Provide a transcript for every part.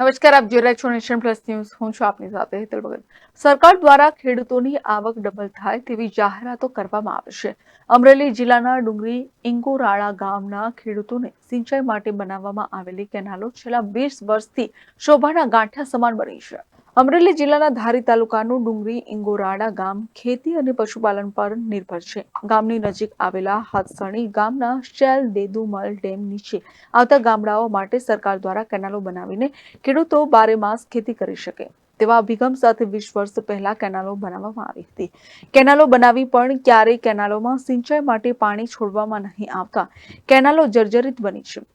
નમસ્કાર, આપ જોઈ રહ્યા છો નેશન પ્લસ ન્યૂઝ. હું છું આપની સાથે હેતલ ભગત. સરકાર દ્વારા ખેડૂતોની આવક ડબલ થાય તેવી જાહેરાતો કરવામાં આવે છે. અમરેલી જિલ્લાના ડુંગરી ઇંગોરાળા ગામના ખેડૂતોને સિંચાઈ માટે બનાવવામાં આવેલી કેનાલો છેલ્લા વીસ વર્ષથી શોભાના ગાંઠિયા સમાન બની છે. અમરેલી જિલ્લાના ધારી તાલુકાનું ડુંગરી ઇંગોરાડા ગામ ખેતી અને પશુપાલન પર નિર્ભર છે. ગામની નજીક આવેલા હાથસણી ગામના શેલ દેદુમલ ડેમ નીચે આવતા ગામડાઓ માટે સરકાર દ્વારા કેનાલો બનાવીને ખેડૂતો બારે માસ ખેતી કરી શકે તેવા અભિગમ સાથે વીસ વર્ષ પહેલા કેનાલો બનાવવામાં આવી હતી. કેનાલો બનાવી પણ ક્યારેય કેનાલોમાં સિંચાઈ માટે પાણી છોડવામાં નહીં આવતા. કેનાલો જર્જરિત બની છે.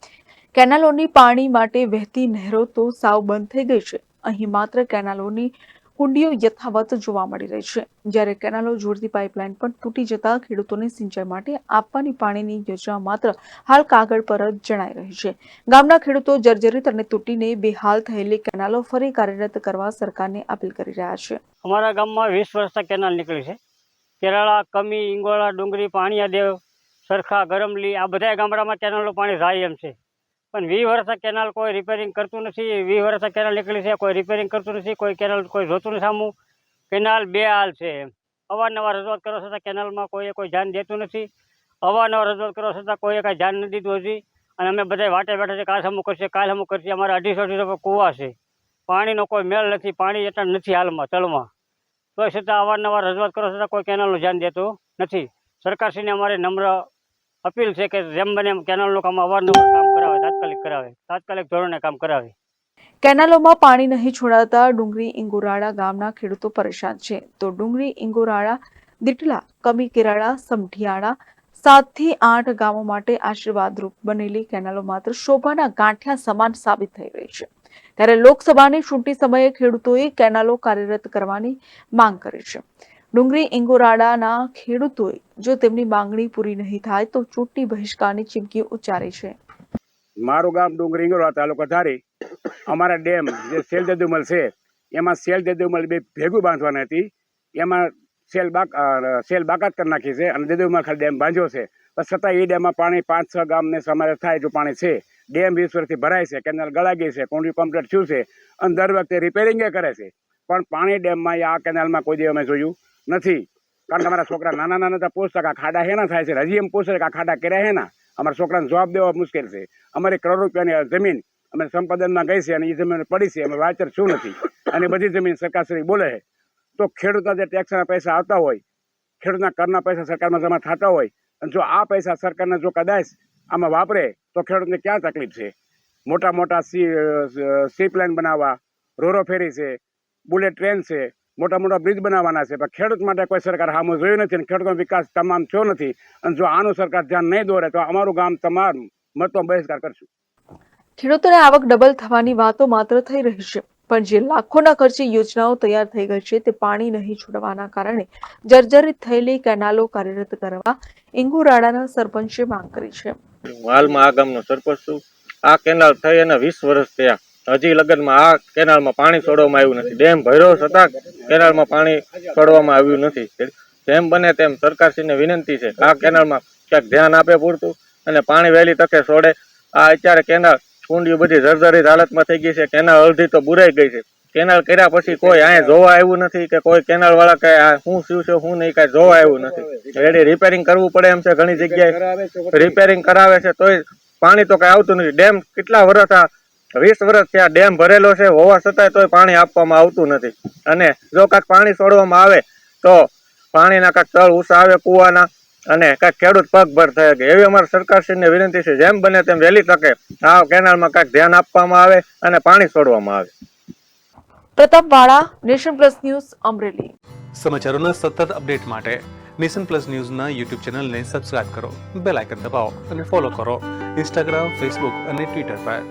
કેનાલોની પાણી માટે વહેતી નહેરો તો સાવ બંધ થઈ ગઈ છે. અહીં માત્ર કેનાલોની કુંડીઓ યથાવત જોવા મળી રહી છે. જ્યારે કેનાલો જોડતી પાઇપલાઇન પણ તૂટી જતા ખેડૂતોને સિંચાઈ માટે આપવાની પાણીની યોજના માત્ર હાલ કાગળ પર જ જણાઈ રહી છે. ગામના ખેડૂતો જર્જરિત અને તૂટીને બેહાલ થયેલી કેનાલો ફરી કાર્યરત કરવા સરકારને અપીલ કરી રહ્યા છે. અમારા ગામમાં વીસ વર્ષના કેનાલ નીકળી છે. કેરાળા, કમી ઇંગોળા ડુંગરી પાણીયાદેવ, સરખા, ગરમલી આ બધા ગામડામાં કેનાલો પાણી જાય એમ છે. પણ વી વર્ષ કેનાલ કોઈ રિપેરિંગ કરતું નથી. વી વર્ષ કેનાલ નીકળી છે, કોઈ રિપેરિંગ કરતું નથી, કોઈ કેનાલ કોઈ જોતું નથી સામું કેનાલ બે હાલ છે અવારનવાર રજૂઆત કરવા છતાં કેનાલમાં કોઈએ કોઈ ધ્યાન દેતું નથી. અવારનવાર રજૂઆત કરવા છતાં કોઈએ કાંઈ ધ્યાન નથી દીધું હજી. અને અમે બધા વાટે બેઠા છે, કાલ હમું કરશે, કાલ હમું કરશે. અમારા અઢીસો અઢીસો કૂવા છે. પાણીનો કોઈ મેળ નથી, પાણી એટલા નથી હાલમાં તળમાં તો છતાં અવારનવાર રજૂઆત કરવા છતાં કોઈ કેનાલનું ધ્યાન દેતું નથી. સરકારશ્રીને અમારે નમ્ર અપીલ છે કે જેમ બને એમ કેનાલનું કામ અવારનવાર કામ તાત્કાલિક કરાવે. તાત્કાલિક ધોરણે કામ કરાવે. કેનાલોમાં પાણી નહીં છોડાતા ડુંગરી ઇંગોરાળા ગામના ખેડૂતો પરેશાન છે. તો ડુંગરી ઇંગોરાળા, દીટલા, કમી કેરાળા, સમઢિયાળા સાતથી આઠ ગામો માટે આશીર્વાદરૂપ બનેલી કેનાલો માત્ર શોભાના ગાંઠિયા સમાન સાબિત થઈ રહી છે. ત્યારે લોકસભાની ચૂંટણી સમયે ખેડૂતોએ કેનાલો કાર્યરત કરવાની માંગ કરી છે. ડુંગરી ઇંગોરાળાના ખેડૂતોએ જો તેમની માંગણી પૂરી નહીં થાય તો ચૂંટણી બહિષ્કારની ચીમકી ઉચ્ચારી છે. મારું ગામ ડુંગરી તાલુકો ધારી. અમારા ડેમ જે સેલ દદુમલ છે, એમાં સેલ દદુમલ બે ભેગું બાંધવાના હતી. એમાં સેલ બાક સેલ બાકાત કરી નાખી છે અને દદુમલ ખાલી ડેમ બાંધ્યો છે. પણ છતાં એ ડેમમાં પાણી પાંચ છ ગામને સમારે થાય જો પાણી છે. ડેમ વીસ ભરાય છે, કેનાલ ગળા ગઈ છે કોન્ટ્રી કમ્પ્લીટ થયું છે અને દર વખતે રિપેરિંગે કરે છે. પણ પાણી ડેમમાં આ કેનાલમાં કોઈ દિવસ અમે જોયું નથી. કારણ કે અમારા છોકરા નાના નાના કે આ ખાડા હેના થાય છે. હજી એમ પૂછે કા ખાડા કર્યા હેના? અમારા છોકરાને જવાબ દેવા મુશ્કેલ છે. અમારી કરોડ રૂપિયાની જમીન અમે સંપાદનમાં ગઈ છે અને એ જમીન પડી છે, અમે વાચર શું નથી. અને બધી જમીન સરકારશ્રી બોલે છે. તો ખેડૂતના જે ટેક્સના પૈસા આવતા હોય, ખેડૂતના કરના પૈસા સરકારમાં જમા થતા હોય, અને જો આ પૈસા સરકારને જો કદાચ આમાં વાપરે, તો ખેડૂતને ક્યાં તકલીફ છે? મોટા મોટા સી સીપ લાઇન બનાવવા, રોરો ફેરી છે, બુલેટ ટ્રેન છે મોટા મોટા બ્રિજ બનાવવાના છે. પણ ખેડૂત માટે કોઈ સરકાર સામું જોયું નથી અને ખેડૂતનો વિકાસ તમામ થયો નથી. અને જો આનું સરકાર ધ્યાન નહીં દોરે તો અમારું ગામ તમામ મતનો બહિષ્કાર કરશું. ખેડૂતોને આવક ડબલ થવાની વાતો માત્ર થઈ રહી છે. પણ જે લાખોના ખર્ચે યોજનાઓ તૈયાર થઈ ગઈ છે તે પાણી નહીં છોડવાના કારણે જર્જરિત થયેલી કેનાલો કાર્યરત કરવા ઇંગુરાડાના સરપંચે માંગ કરી છે. હાલમાં આ ગામનો સરપંચ છું. આ કેનાલ થઈ અને વીસ વર્ષ થયા. હજી લગનમાં આ કેનાલમાં પાણી છોડવામાં આવ્યું નથી. ડેમ ભર્યો છતાં કેનાલમાં પાણી છોડવામાં આવ્યું નથી. જેમ બને તેમ સરકારશ્રીને વિનંતી છે આ કેનાલમાં ક્યાંક ધ્યાન આપે પૂરતું અને પાણી વહેલી તકે છોડે. આ અત્યારે કેનાલ કુંડીઓ બધી જર્જરિત હાલતમાં થઈ ગઈ છે. કેનાલ અડધી તો બુરાઈ ગઈ છે. કેનાલ કર્યા પછી કોઈ અહીંયા જોવા આવ્યું નથી કે કોઈ કેનાલ વાળા કઈ આ શું શું છે, શું નહીં, કાંઈ જોવા આવ્યું નથી. રેડી રિપેરિંગ કરવું પડે એમ છે ઘણી જગ્યાએ. રિપેરિંગ કરાવે છે તોય પાણી તો કઈ આવતું નથી. ડેમ કેટલા વર્ષ આ વીસ વર્ષ ત્યાં ડેમ ભરેલો છે હોવા છતાંય તોય પાણી આપવામાં આવતું નથી. અને જો કાંઈક પાણી છોડવામાં આવે તો પાણીના કાંઈક તળ ઊંચા આવે કૂવાના અને કાંઈક ખેડૂત પગભર થઈ કે એવી અમારી સરકારશ્રીને વિનંતી છે જેમ બને તેમ વહેલી તકે આ કેનાલમાં કાંઈક ધ્યાન આપવામાં આવે અને પાણી છોડવામાં આવે. પ્રતાપ વાળા નેશન પ્લસ ન્યૂઝ અમરેલી. સમાચારોના સતત અપડેટ માટે નેશન પ્લસ ન્યૂઝના યુટ્યુબ ચેનલને સબસ્ક્રાઇબ કરો બેલ આઇકન દબાવો અને ફોલો કરો ઇન્સ્ટાગ્રામ ફેસબુક અને ટ્વિટર પર.